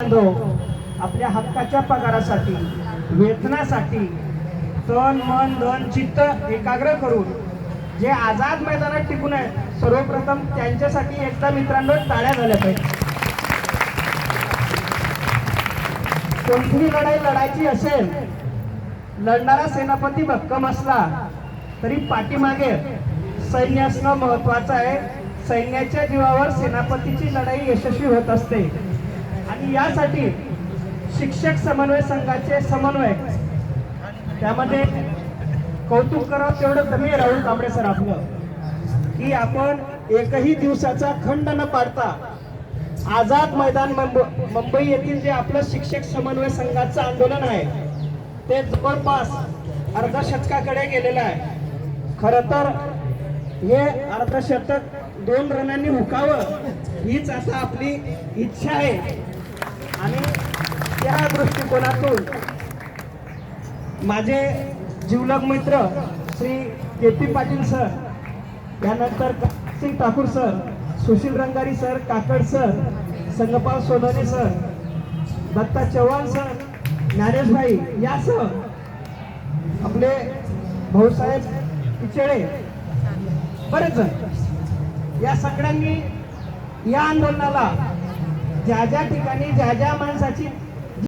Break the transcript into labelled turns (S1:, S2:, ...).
S1: आपल्या हक्काच्या पगारासाठी वेतनासाठी तन मन धन चित्त एकाग्र करून जे आझाद मैदानात टिकून आहे सर्वप्रथम त्यांच्यासाठी एकदा मित्रांनो टाळ्या झाल्या पाहिजे. कोणतीही लढाई लढायची असेल लढणारा सेनापती भक्कम असला तरी पाठीमागे सैन्य असणं महत्वाचं आहे. सैन्याच्या जीवावर सेनापतीची लढाई यशस्वी होत असते. आणि यासाठी शिक्षक समन्वय संघाचे समन्वयक त्यामध्ये कौतुक करावं तेवढं कमी राहुल कांबळे सर आपलं. की आपण एकही दिवसाचा खंड न पाडता आझाद मैदान मुंबई येथील जे आपलं शिक्षक समन्वय संघाचं आंदोलन आहे ते जवळपास अर्धशतकाकडे गेलेलं आहे. खर तर हे अर्धशतक दोन रनांनी हुकावं हीच आता आपली इच्छा आहे. त्या दृष्टिकोनातून माझे जिवलग मित्र Shri K P Patil sir यानंतर Singh Thakur sir Sushil Rangari sir Kakad sir Sangpal Sonawane sir Datta Chavan sir Dnyanesh bhai यासह आपले भाऊसाहेब पिचळे बरेच जण. या सगळ्यांनी या आंदोलनाला ज्या ज्या ठिकाणी ज्या ज्या माणसाची